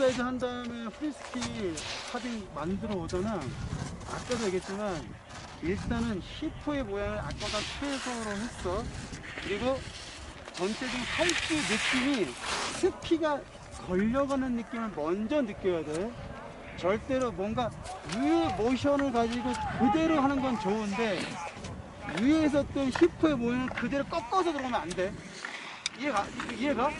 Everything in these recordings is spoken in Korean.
사이즈 한 다음에 프리스키 파딩 만들어 오잖아. 아까도 얘기했지만 일단은 히포의 모양을 아까보다 최소로 했어. 그리고 전체적인 팔찌 느낌이 스키가 걸려가는 느낌을 먼저 느껴야 돼. 절대로 뭔가 위의 모션을 가지고 그대로 하는 건 좋은데 위에서 또 히포의 모양을 그대로 꺾어서 들어가면 안 돼. 이해가? 이해가?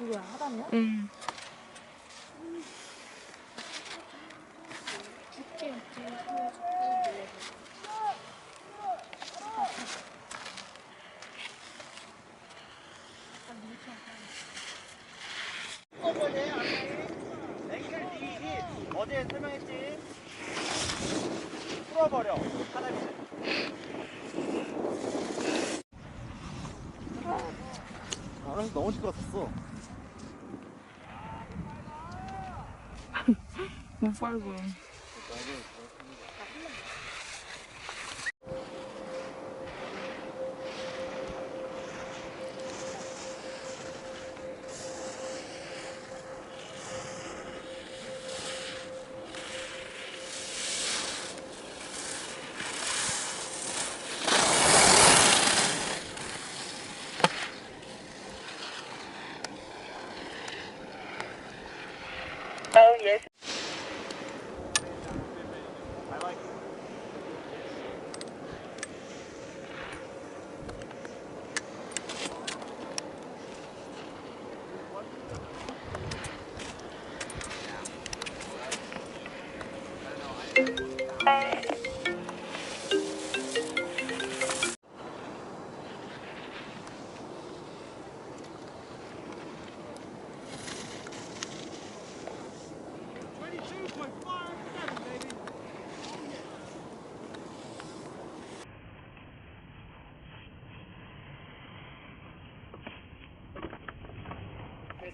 누구야 하담이야? 응. 어제 설명했지? 풀어버려 하나씩 알아서 넘어질 것 같았 어못 빨고.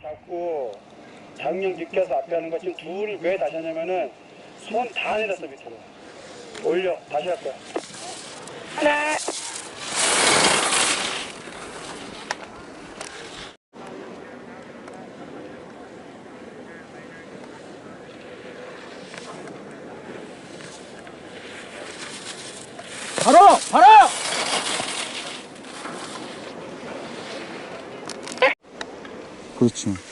잡고 장력 느껴서 앞에 하는 거 지금 둘을 왜 다시 하냐면은 손 다 내렸어 밑으로 올려. 다시 할 거야. 바로! 바로! 그렇지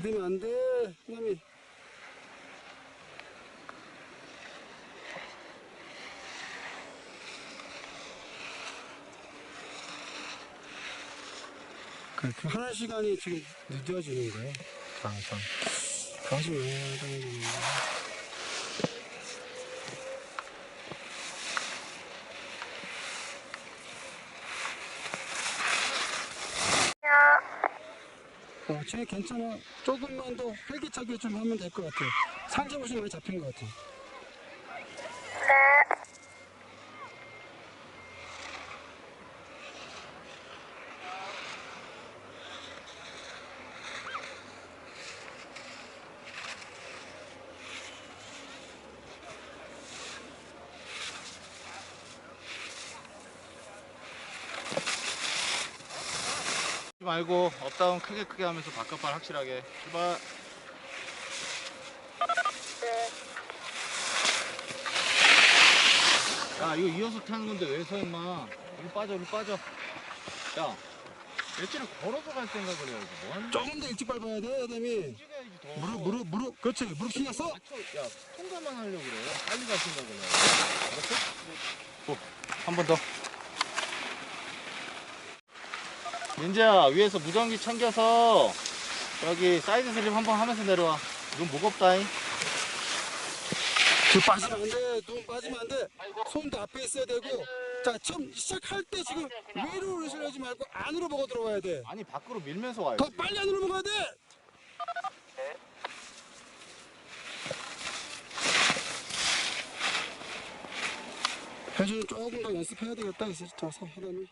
기대면 안 돼, 형님이. 그, 그 하는 시간이 지금 늦어지는 거예요. 항상. 다시 왜 거야? 어, 쟤 괜찮아. 조금만 더 활기차게 좀 하면 될 것 같아. 상체부시 많이 잡힌 것 같아. 하지 말고 업다운 크게 크게 하면서 바깥발 확실하게 출발 야 이거 이어서 타는 건데 왜 서 임마 이리 빠져 이리 빠져 야 일지는 걸어서 갈 생각을 해야지 뭐하는 조금 더 일찍 밟아야 돼, 더 무릎, 무릎, 무릎. 그렇지. 무릎 신경 써. 야 통과만 하려고 그래 빨리 갈 생각을 해 알았어? 한번더 민재야 위에서 무전기 챙겨서 여기 사이드 슬립 한번 하면서 내려와 이건 무겁다잉 그 빠지면 안 돼. 눈 빠지면 안 돼. 손도 앞에 있어야 되고. 자, 처음 시작할 때 지금 위로 의식하지 말고 안으로 보고 들어와야 돼. 아니 밖으로 밀면서 와야지 더 빨리 안으로 먹어야 돼. 혜준이 조금 더 연습해야 되겠다. 이제 저 하다니.